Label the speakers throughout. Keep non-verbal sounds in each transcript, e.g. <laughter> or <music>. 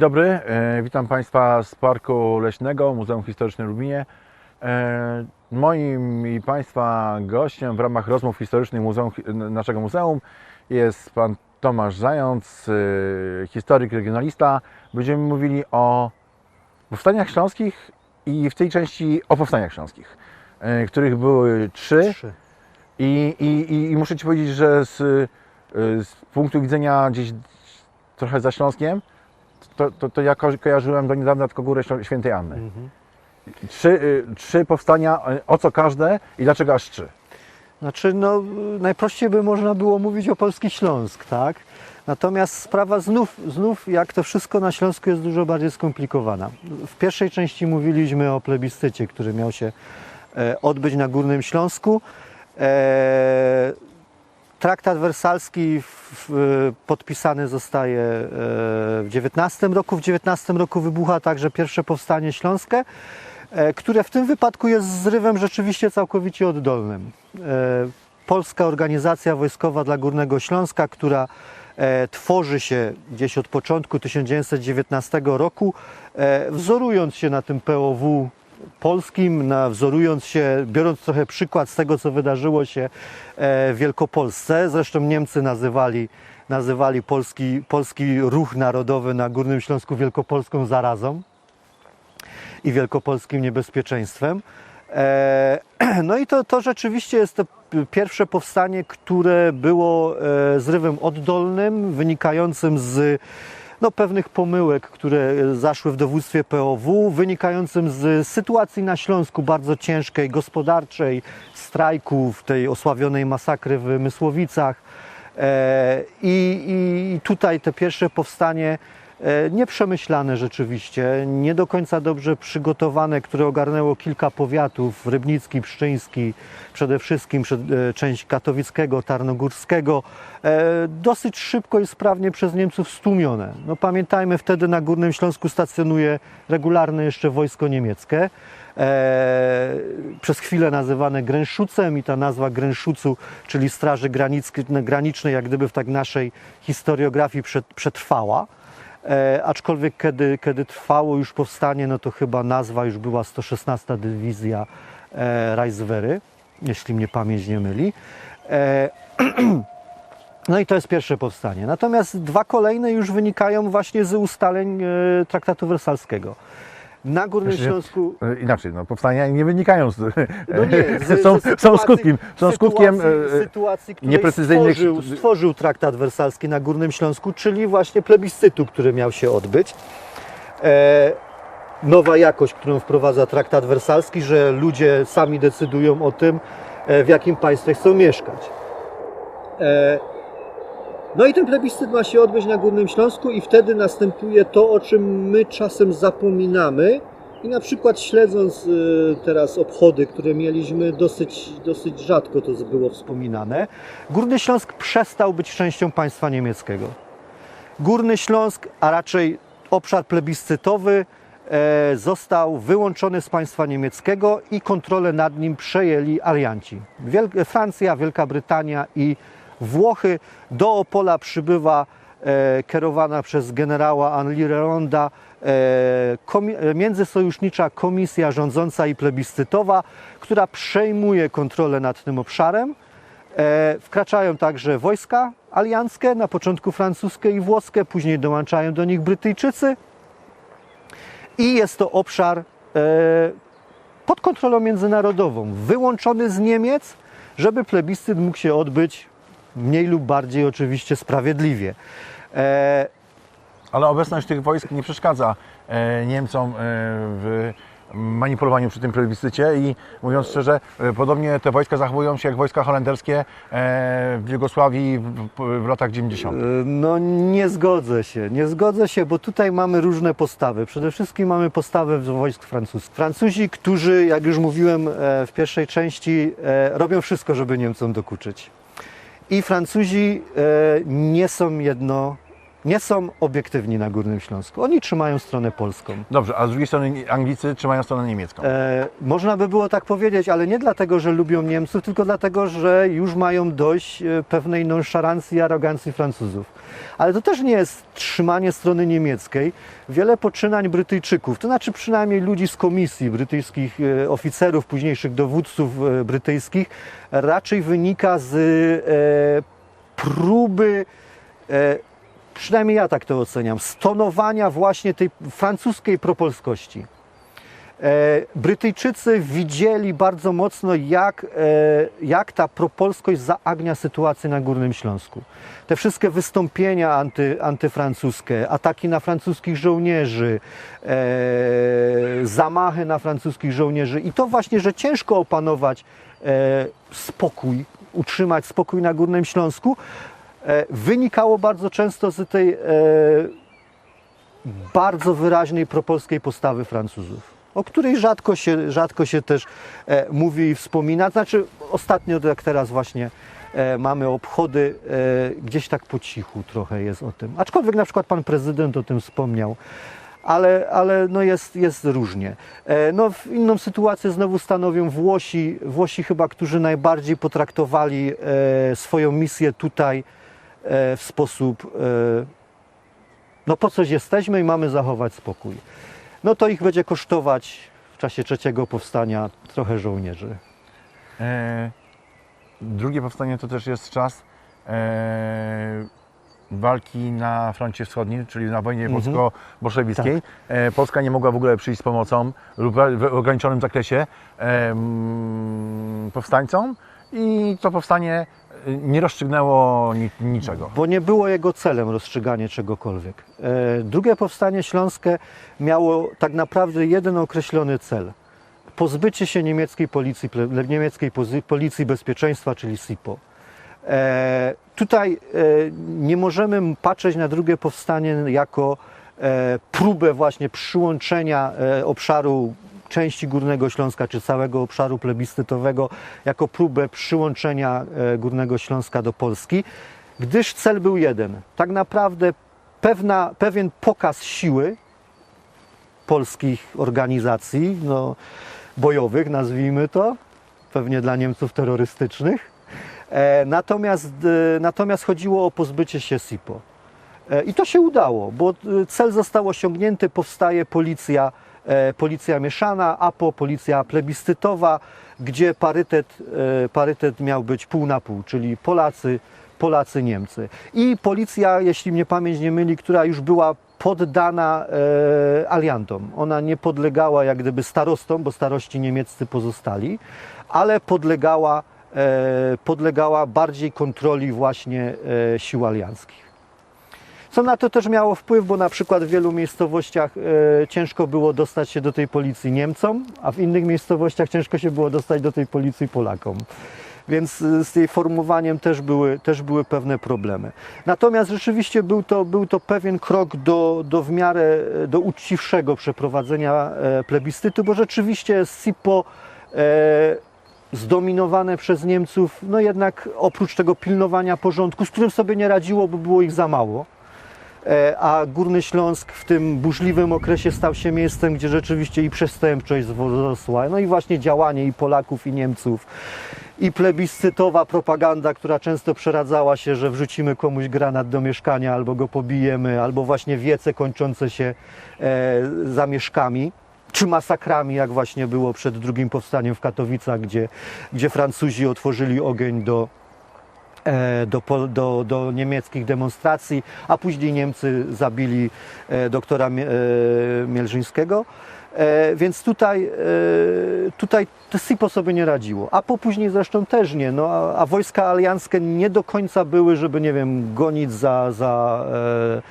Speaker 1: Dzień dobry, e, witam Państwa z Parku Leśnego Muzeum Historycznym w Lublinie. E, Moim i Państwa gościem w ramach rozmów historycznych muzeum, naszego muzeum jest Pan Tomasz Zając, e, historyk, regionalista. Będziemy mówili o powstaniach śląskich i w tej części o powstaniach śląskich, których były trzy.
Speaker 2: Trzy.
Speaker 1: I, i, i- muszę Ci powiedzieć, że z, z punktu widzenia gdzieś trochę za Śląskiem, to, to, to ja ko- kojarzyłem do niedawna tylko Górę Świętej Anny.
Speaker 2: Mhm.
Speaker 1: Trzy, y, trzy powstania, y, o co każde i dlaczego aż trzy?
Speaker 2: Znaczy, no, najprościej by można było mówić o Polski Śląsk, tak? Natomiast sprawa znów, znów, jak to wszystko na Śląsku jest dużo bardziej skomplikowana. W pierwszej części mówiliśmy o plebiscycie, który miał się e, odbyć na Górnym Śląsku. Traktat wersalski podpisany zostaje e, w XIX roku. W XIX roku wybucha także pierwsze powstanie śląskie, e, które w tym wypadku jest zrywem rzeczywiście całkowicie oddolnym. E, Polska Organizacja Wojskowa dla Górnego Śląska, która tworzy się gdzieś od początku 1919 roku, wzorując się na tym POW polskim, na, wzorując się, biorąc trochę przykład z tego, co wydarzyło się e, w Wielkopolsce. Zresztą Niemcy nazywali, nazywali polski, polski ruch narodowy na Górnym Śląsku wielkopolską zarazą i wielkopolskim niebezpieczeństwem. E, <clears throat> No i to, to rzeczywiście jest to pierwsze powstanie, które było e, zrywem oddolnym, wynikającym z no, pewnych pomyłek, które zaszły w dowództwie POW, wynikającym z sytuacji na Śląsku bardzo ciężkiej, gospodarczej, strajków, tej osławionej masakry w Mysłowicach. E, I, I tutaj te pierwsze powstanie e, nieprzemyślane rzeczywiście, nie do końca dobrze przygotowane, które ogarnęło kilka powiatów, Rybnicki, Pszczyński, przede wszystkim e, część katowickiego, tarnogórskiego, e, dosyć szybko i sprawnie przez Niemców stłumione. No pamiętajmy, wtedy na Górnym Śląsku stacjonuje regularne jeszcze wojsko niemieckie, e, przez chwilę nazywane Gręszucem i ta nazwa Gręszucu, czyli Straży Granicznej, jak gdyby w tak naszej historiografii przetrwała. E, aczkolwiek kiedy, kiedy trwało już powstanie, no to chyba nazwa już była 116 Dywizja e, Reichswehry, jeśli mnie pamięć nie myli. E, <clears throat> no i to jest pierwsze powstanie. Natomiast dwa kolejne już wynikają właśnie z ustaleń e, traktatu wersalskiego. Na Górnym
Speaker 1: Znaczy,
Speaker 2: Śląsku
Speaker 1: E, Inaczej, no, powstania nie wynikają z...
Speaker 2: no nie, <laughs> z,
Speaker 1: są, są
Speaker 2: sytuacji-
Speaker 1: skutkiem, są skutkiem
Speaker 2: sytuacji,
Speaker 1: e,
Speaker 2: sytuacji której
Speaker 1: nieprecyzyjnych-
Speaker 2: stworzył, stworzył traktat wersalski na Górnym Śląsku, czyli właśnie plebiscytu, który miał się odbyć. E, nowa jakość, którą wprowadza traktat wersalski, że ludzie sami decydują o tym, e, w jakim państwie chcą mieszkać. E, no i ten plebiscyt ma się odbyć na Górnym Śląsku i wtedy następuje to, o czym my czasem zapominamy. I na przykład śledząc y, teraz obchody, które mieliśmy, dosyć, dosyć rzadko to było wspominane. Górny Śląsk przestał być częścią państwa niemieckiego. Górny Śląsk, a raczej obszar plebiscytowy, e, został wyłączony z państwa niemieckiego i kontrolę nad nim przejęli alianci. Wiel- Francja, Wielka Brytania i Włochy. Do Opola przybywa e, kierowana przez generała Henri Ronda e, komi- e, międzysojusznicza komisja rządząca i plebiscytowa, która przejmuje kontrolę nad tym obszarem. E, wkraczają także wojska alianckie, na początku francuskie i włoskie, później dołączają do nich Brytyjczycy. I jest to obszar e, pod kontrolą międzynarodową, wyłączony z Niemiec, żeby plebiscyt mógł się odbyć mniej lub bardziej oczywiście sprawiedliwie. E,
Speaker 1: Ale obecność tych wojsk nie przeszkadza e, Niemcom e, w manipulowaniu przy tym plebiscycie i mówiąc szczerze, e, podobnie te wojska zachowują się jak wojska holenderskie w Jugosławii w, w, latach 90.
Speaker 2: No nie zgodzę się, nie zgodzę się, bo tutaj mamy różne postawy. Przede wszystkim mamy postawę wojsk francuskich. Francuzi, którzy, jak już mówiłem w pierwszej części, robią wszystko, żeby Niemcom dokuczyć. I Francuzi e, nie są jedno nie są obiektywni na Górnym Śląsku. Oni trzymają stronę polską.
Speaker 1: Dobrze, a z drugiej strony Anglicy trzymają stronę niemiecką.
Speaker 2: E, można by było tak powiedzieć, ale nie dlatego, że lubią Niemców, tylko dlatego, że już mają dość e, pewnej nonszalancji i arogancji Francuzów. Ale to też nie jest trzymanie strony niemieckiej. Wiele poczynań Brytyjczyków, to znaczy przynajmniej ludzi z komisji brytyjskich, e, oficerów, późniejszych dowódców e, brytyjskich, raczej wynika z e, próby e, przynajmniej ja tak to oceniam, stonowania właśnie tej francuskiej propolskości. E, Brytyjczycy widzieli bardzo mocno, jak, e, jak ta propolskość zaagnia sytuację na Górnym Śląsku. Te wszystkie wystąpienia anty, antyfrancuskie, ataki na francuskich żołnierzy, e, zamachy na francuskich żołnierzy i to właśnie, że ciężko opanować spokój, utrzymać spokój na Górnym Śląsku, wynikało bardzo często z tej e, bardzo wyraźnej propolskiej postawy Francuzów, o której rzadko się, rzadko się też e, mówi i wspomina. Znaczy ostatnio, jak teraz właśnie e, mamy obchody, e, gdzieś tak po cichu trochę jest o tym. Aczkolwiek na przykład pan prezydent o tym wspomniał. Ale, ale no jest, jest różnie. E, No, inną sytuację znowu stanowią Włosi, Włosi chyba, którzy najbardziej potraktowali e, swoją misję tutaj e, w sposób e, no po coś jesteśmy i mamy zachować spokój. No to ich będzie kosztować w czasie trzeciego powstania trochę żołnierzy.
Speaker 1: E, drugie powstanie to też jest czas e, walki na froncie wschodnim, czyli na wojnie
Speaker 2: Mhm.
Speaker 1: polsko-bolszewickiej. E, Polska nie mogła w ogóle przyjść z pomocą lub w ograniczonym zakresie e, powstańcom i to powstanie e, nie rozstrzygnęło ni, niczego.
Speaker 2: Bo nie było jego celem rozstrzyganie czegokolwiek. E, Drugie powstanie śląskie miało tak naprawdę jeden określony cel. Pozbycie się niemieckiej policji, niemieckiej policji bezpieczeństwa, czyli SIPO. E, tutaj e, nie możemy patrzeć na drugie powstanie jako próbę właśnie przyłączenia obszaru części Górnego Śląska, czy całego obszaru plebiscytowego, jako próbę przyłączenia e, Górnego Śląska do Polski, gdyż cel był jeden. Tak naprawdę pewna, pewien pokaz siły polskich organizacji no, bojowych, nazwijmy to, pewnie dla Niemców terrorystycznych. E, natomiast, e, natomiast chodziło o pozbycie się SIPO. E, I to się udało, bo e, cel został osiągnięty, powstaje policja, policja mieszana, APO, policja plebiscytowa, gdzie parytet, e, parytet miał być pół na pół, czyli Polacy, Polacy, Niemcy. I policja, jeśli mnie pamięć nie myli, która już była poddana e, aliantom. Ona nie podlegała jak gdyby starostom, bo starości niemieccy pozostali, ale podlegała, e, podlegała bardziej kontroli właśnie e, sił alianckich. Co na to też miało wpływ, bo na przykład w wielu miejscowościach e, ciężko było dostać się do tej policji Niemcom, a w innych miejscowościach ciężko się było dostać do tej policji Polakom. Więc e, z jej formowaniem też były, też były pewne problemy. Natomiast rzeczywiście był to, był to pewien krok do, do w miarę e, do uczciwszego przeprowadzenia e, plebiscytu, bo rzeczywiście SIPO e, zdominowane przez Niemców, no jednak oprócz tego pilnowania porządku, z którym sobie nie radziło, bo było ich za mało, a Górny Śląsk w tym burzliwym okresie stał się miejscem, gdzie rzeczywiście i przestępczość wzrosła, no i właśnie działanie i Polaków, i Niemców, i plebiscytowa propaganda, która często przeradzała się, że wrzucimy komuś granat do mieszkania, albo go pobijemy, albo właśnie wiece kończące się e, zamieszkami czy masakrami, jak właśnie było przed drugim powstaniem w Katowicach, gdzie, gdzie Francuzi otworzyli ogień do, e, do, pol- do, do niemieckich demonstracji, a później Niemcy zabili e, doktora e, Mielżyńskiego. E, Więc tutaj, e, tutaj SIPO sobie nie radziło, a po później zresztą też nie, no, a, wojska alianckie nie do końca były, żeby nie wiem, gonić za, za e,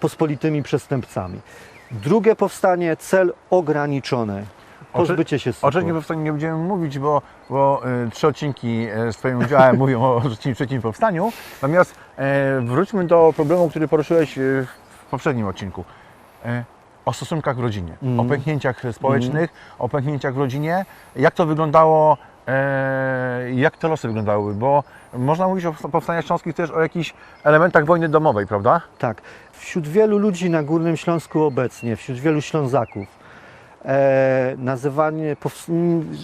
Speaker 2: pospolitymi przestępcami. Drugie powstanie, cel ograniczony, pozbycie się SIPO.
Speaker 1: O trzecim powstaniu nie będziemy mówić, bo, bo y, trzy odcinki e, z Twoim udziałem <laughs> mówią o trzecim, trzecim powstaniu. Natomiast e, wróćmy do problemu, który poruszyłeś e, w poprzednim odcinku. E, o stosunkach w rodzinie,
Speaker 2: Mm.
Speaker 1: o pęknięciach społecznych, o pęknięciach w rodzinie. Jak to wyglądało E, jak te losy wyglądały? Bo można mówić o powstaniach śląskich też o jakichś elementach wojny domowej, prawda?
Speaker 2: Tak. Wśród wielu ludzi na Górnym Śląsku obecnie, wśród wielu Ślązaków, nazywanie, pows- m,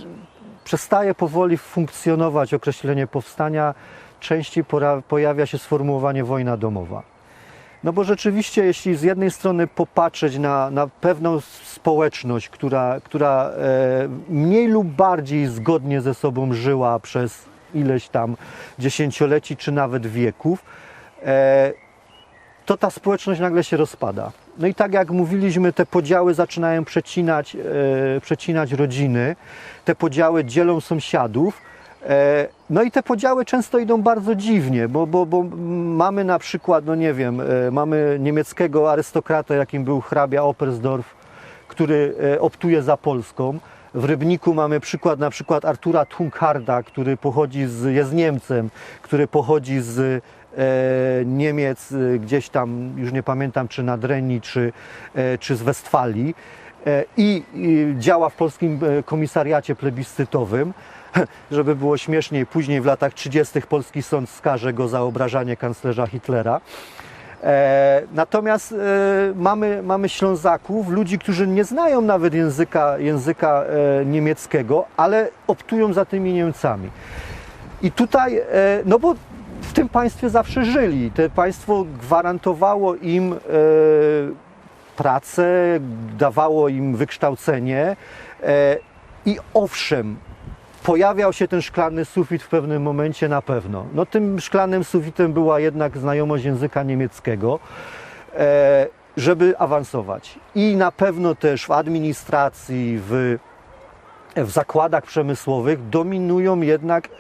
Speaker 2: przestaje powoli funkcjonować określenie powstania, częściej pojawia się sformułowanie wojna domowa. No bo rzeczywiście, jeśli z jednej strony popatrzeć na, na pewną społeczność, która, która e, mniej lub bardziej zgodnie ze sobą żyła przez ileś tam dziesięcioleci czy nawet wieków, e, to ta społeczność nagle się rozpada. No i tak jak mówiliśmy, te podziały zaczynają przecinać, e, przecinać rodziny, te podziały dzielą sąsiadów. E, no i te podziały często idą bardzo dziwnie, bo, bo, bo mamy na przykład, no nie wiem, e, mamy niemieckiego arystokratę, jakim był hrabia Opersdorf, który e, optuje za Polską. W Rybniku mamy przykład na przykład Artura Tunkharda, który pochodzi z, jest Niemcem, który pochodzi z Niemiec, e, gdzieś tam, już nie pamiętam, czy Nadrenii, czy, e, czy z Westfalii e, i, działa w polskim e, komisariacie plebiscytowym. <laughs> Żeby było śmieszniej, później w latach 30. polski sąd skaże go za obrażanie kanclerza Hitlera. E, natomiast e, mamy, mamy Ślązaków, ludzi, którzy nie znają nawet języka, języka e, niemieckiego, ale optują za tymi Niemcami. I tutaj, e, no bo w tym państwie zawsze żyli. To państwo gwarantowało im e, pracę, dawało im wykształcenie e, i owszem, pojawiał się ten szklany sufit w pewnym momencie na pewno. No tym szklanym sufitem była jednak znajomość języka niemieckiego, e, żeby awansować. I na pewno też w administracji, w, w zakładach przemysłowych dominują jednak e,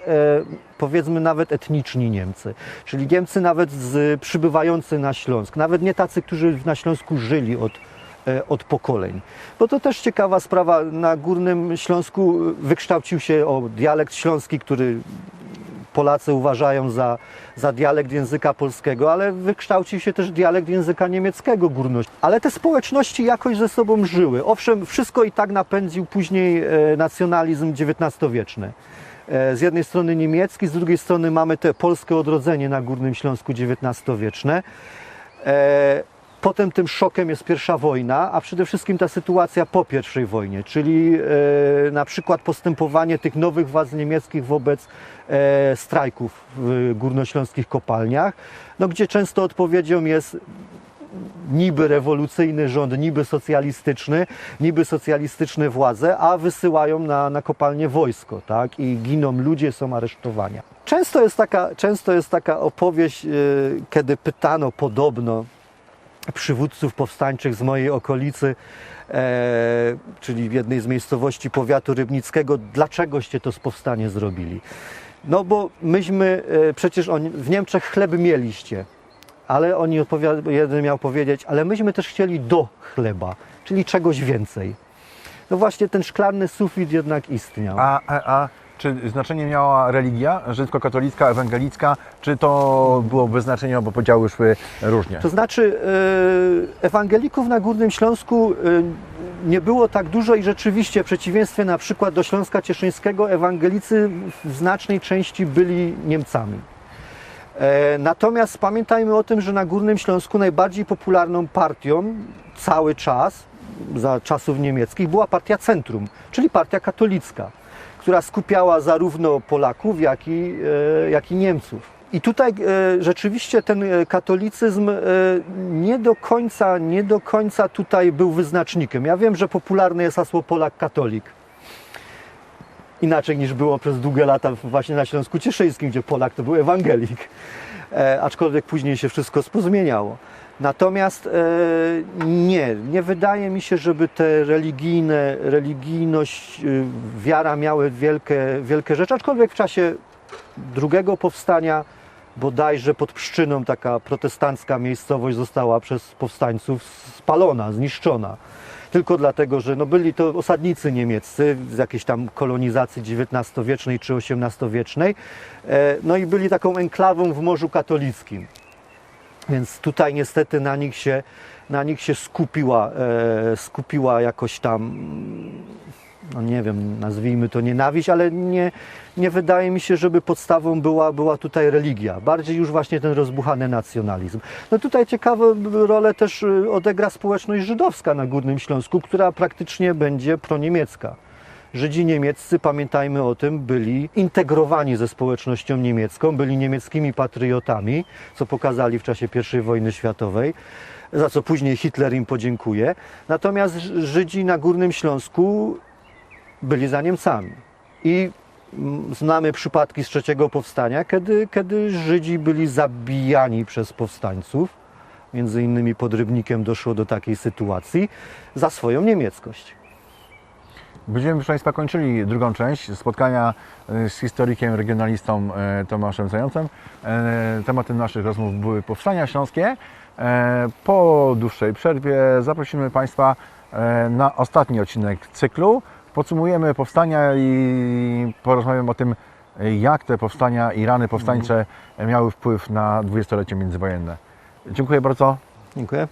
Speaker 2: powiedzmy nawet etniczni Niemcy. Czyli Niemcy nawet z, przybywający na Śląsk, nawet nie tacy, którzy na Śląsku żyli od, e, od pokoleń. Bo to też ciekawa sprawa. Na Górnym Śląsku wykształcił się o dialekt śląski, który Polacy uważają za, za dialekt języka polskiego, ale wykształcił się też dialekt języka niemieckiego górność. Ale te społeczności jakoś ze sobą żyły. Owszem, wszystko i tak napędził później e, nacjonalizm XIX-wieczny. E, Z jednej strony niemiecki, z drugiej strony mamy te polskie odrodzenie na Górnym Śląsku XIX-wieczne. Potem tym szokiem jest pierwsza wojna, a przede wszystkim ta sytuacja po pierwszej wojnie, czyli e, na przykład postępowanie tych nowych władz niemieckich wobec e, strajków w górnośląskich kopalniach, no, gdzie często odpowiedzią jest niby rewolucyjny rząd, niby socjalistyczny, niby socjalistyczne władze, a wysyłają na, na kopalnie wojsko, tak? I giną ludzie, są aresztowania. Często jest taka, często jest taka opowieść, e, kiedy pytano podobno przywódców powstańczych z mojej okolicy, e, czyli w jednej z miejscowości powiatu rybnickiego, dlaczegoście to z powstanie zrobili. No bo myśmy, e, przecież oni, w Niemczech chleb mieliście, ale oni odpowiada, jeden miał powiedzieć, ale myśmy też chcieli do chleba, czyli czegoś więcej. No właśnie ten szklany sufit jednak istniał.
Speaker 1: A, a, a czy znaczenie miała religia rzymskokatolicka, ewangelicka, czy to było bez znaczenia, bo podziały szły różnie?
Speaker 2: To znaczy, e, ewangelików na Górnym Śląsku e, nie było tak dużo i rzeczywiście, w przeciwieństwie na przykład do Śląska Cieszyńskiego, ewangelicy w znacznej części byli Niemcami. E, Natomiast pamiętajmy o tym, że na Górnym Śląsku najbardziej popularną partią cały czas, za czasów niemieckich, była partia Centrum, czyli partia katolicka, która skupiała zarówno Polaków, jak i, e, jak i Niemców. I tutaj e, rzeczywiście ten e, katolicyzm nie do końca, nie do końca tutaj był wyznacznikiem. Ja wiem, że popularne jest hasło Polak katolik. Inaczej niż było przez długie lata właśnie na Śląsku Cieszyńskim, gdzie Polak to był ewangelik. Aczkolwiek później się wszystko pozmieniało. Natomiast e, nie, nie wydaje mi się, żeby te religijne, religijność, y, wiara miały wielkie, wielkie rzeczy, aczkolwiek w czasie drugiego powstania bodajże pod Pszczyną taka protestancka miejscowość została przez powstańców spalona, zniszczona. Tylko dlatego, że no byli to osadnicy niemieccy z jakiejś tam kolonizacji XIX-wiecznej czy XVIII-wiecznej, e, no i byli taką enklawą w Morzu Katolickim. Więc tutaj niestety na nich się, na nich się skupiła, e, skupiła jakoś tam no nie wiem, nazwijmy to nienawiść, ale nie, nie wydaje mi się, żeby podstawą była, była tutaj religia. Bardziej już właśnie ten rozbuchany nacjonalizm. No tutaj ciekawą rolę też y, odegra społeczność żydowska na Górnym Śląsku, która praktycznie będzie proniemiecka. Żydzi niemieccy, pamiętajmy o tym, byli integrowani ze społecznością niemiecką, byli niemieckimi patriotami, co pokazali w czasie I wojny światowej, za co później Hitler im podziękuje. Natomiast Żydzi na Górnym Śląsku byli za Niemcami. I znamy przypadki z trzeciego powstania, kiedy, kiedy Żydzi byli zabijani przez powstańców. Między innymi pod Rybnikiem doszło do takiej sytuacji za swoją niemieckość.
Speaker 1: Będziemy, proszę Państwa, kończyli drugą część spotkania e, z historykiem, regionalistą e, Tomaszem Zającem. E, Tematem naszych rozmów były powstania śląskie. Po dłuższej przerwie zaprosimy Państwa na ostatni odcinek cyklu. Podsumujemy powstania i porozmawiamy o tym, jak te powstania i rany powstańcze miały wpływ na dwudziestolecie międzywojenne. Dziękuję bardzo.
Speaker 2: Dziękuję.